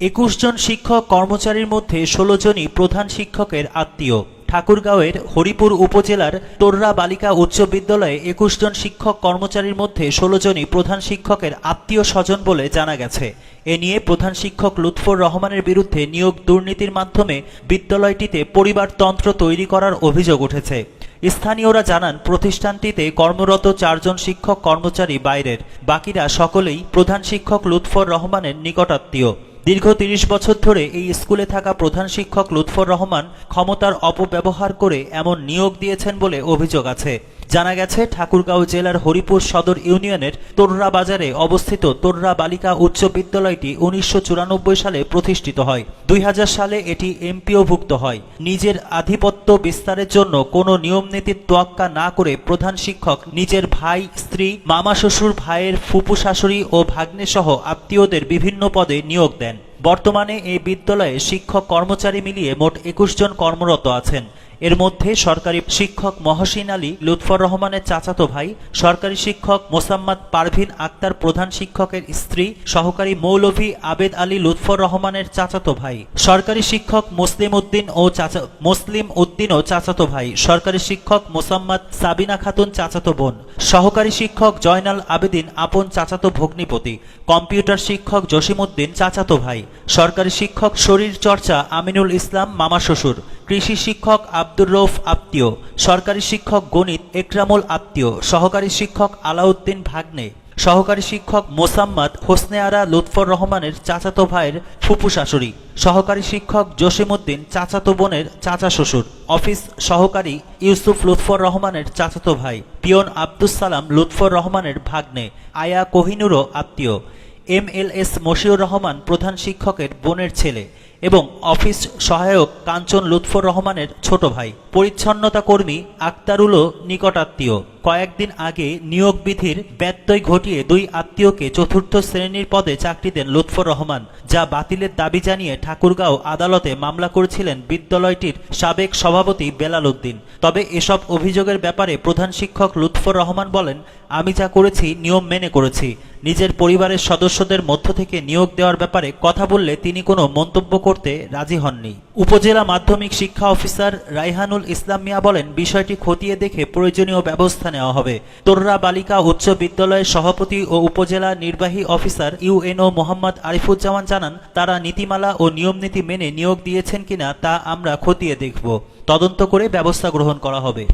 একুশ জন শিক্ষক কর্মচারীর মধ্যে ষোলো জনই প্রধান শিক্ষকের আত্মীয়। ঠাকুরগাঁওয়ের হরিপুর উপজেলার তোর্রা বালিকা উচ্চ বিদ্যালয়ে একুশ জন শিক্ষক কর্মচারীর মধ্যে ষোলো জনই প্রধান শিক্ষকের আত্মীয় স্বজন বলে জানা গেছে। এ নিয়ে প্রধান শিক্ষক লুৎফর রহমানের বিরুদ্ধে নিয়োগ দুর্নীতির মাধ্যমে বিদ্যালয়টিতে পরিবারতন্ত্র তৈরি করার অভিযোগ উঠেছে। স্থানীয়রা জানান, প্রতিষ্ঠানটিতে কর্মরত চারজন শিক্ষক কর্মচারী বাইরের। বাকিরা সকলেই প্রধান শিক্ষক লুৎফর রহমানের নিকটাত্মীয়। দীর্ঘ তিরিশ বছর ধরে এই স্কুলে থাকা প্রধান শিক্ষক লুৎফর রহমান ক্ষমতার অপব্যবহার করে এমন নিয়োগ দিয়েছেন বলে অভিযোগ আছে। জানা গেছে, ঠাকুরগাঁও জেলার হরিপুর সদর ইউনিয়নের তোররা বাজারে অবস্থিত তোররা বালিকা উচ্চ বিদ্যালয়টি উনিশশো চুরানব্বই সালে প্রতিষ্ঠিত হয়। দুই হাজার সালে এটি এমপিওভুক্ত হয়। নিজের আধিপত্য বিস্তারের জন্য কোনো নিয়মনীতির তোয়াক্কা না করে প্রধান শিক্ষক নিজের ভাই, স্ত্রী, মামা শ্বশুর, ভাইয়ের ফুপু শাশুড়ি ও ভাগ্নে সহ আত্মীয়দের বিভিন্ন পদে নিয়োগ দেন। বর্তমানে এই বিদ্যালয়ে শিক্ষক কর্মচারী মিলিয়ে মোট একুশ জন কর্মরত আছেন। এর মধ্যে সরকারি শিক্ষক মহসিন আলী, লুৎফর রহমানের চাচাতো ভাই, সরকারি শিক্ষক মোসাম্মদ পারভিন আক্তার, প্রধান শিক্ষকের স্ত্রী, সহকারী মৌলভী আবেদ আলী, লুৎফর রহমানের চাচাতো ভাই, সরকারি শিক্ষক মুসলিম উদ্দিন ও চাচা, মুসলিম উদ্দিন ও চাচাতো ভাই, সরকারি শিক্ষক মোসাম্মদ সাবিনা খাতুন চাচাতো বোন, সহকারী শিক্ষক জয়নাল আবেদিন আপন চাচাতো ভগ্নিপতি, কম্পিউটার শিক্ষক জসিমউদ্দিন চাচাতো ভাই, সরকারি শিক্ষক শরীর চর্চা আমিনুল ইসলাম মামা শ্বশুর, কৃষি শিক্ষক আব্দুর রৌফ আত্মীয় সরকারি শিক্ষক গণিত একরামুল আত্মীয় সহকারী শিক্ষক আলাউদ্দিন ভাগ্নে, সহকারী শিক্ষক মোসাম্মদ হোসনে আরা লুৎফর রহমানের চাচাতো ভাইয়ের ফুপু শাশুড়ি, সহকারী শিক্ষক জসিমউদ্দিন চাচাতো বোনের চাচা শ্বশুর, অফিস সহকারী ইউসুফ লুৎফর রহমানের চাচাতো ভাই, পিয়ন আব্দুস সালাম লুৎফর রহমানের ভাগ্নে, আয়া কোহিনুরও আত্মীয় M L S Moshiur Rahman প্রধান শিক্ষকের বোনের ছেলে এবং অফিস সহায়ক কাঞ্চন লুৎফর রহমানের ছোট ভাই। পরিচ্ছন্নতা কর্মী আক্তারুলও নিকটাত্মীয়। কয়েকদিন আগে নিয়োগ বিধির ব্যত্যয় ঘটিয়ে দুই আত্মীয়কে চতুর্থ শ্রেণির পদে চাকরি দেন লুৎফর রহমান, যা বাতিলের দাবি জানিয়ে ঠাকুরগাঁও আদালতে মামলা করেছিলেন বিদ্যালয়টির সাবেক সভাপতি বেলাল উদ্দিন। তবে এসব অভিযোগের ব্যাপারে প্রধান শিক্ষক লুৎফর রহমান বলেন, আমি যা করেছি, নিয়ম মেনে করেছি। নিজের পরিবারের সদস্যদের মধ্য থেকে নিয়োগ দেওয়ার ব্যাপারে কথা বললে তিনি কোনো মন্তব্য করতে রাজি হননি। উপজেলা মাধ্যমিক শিক্ষা অফিসার রাইহানুল ইসলাম মিয়া বলেন, বিষয়টি খতিয়ে দেখে প্রয়োজনীয় ব্যবস্থা নেওয়া হবে। তোর্রা বালিকা উচ্চ বিদ্যালয়ের সভাপতি ও উপজেলা নির্বাহী অফিসার ইউএনও মোহাম্মদ আরিফুজ্জামান জানান, তারা নীতিমালা ও নিয়মনীতি মেনে নিয়োগ দিয়েছেন কিনা তা আমরা খতিয়ে দেখব। তদন্ত করে ব্যবস্থা গ্রহণ করা হবে।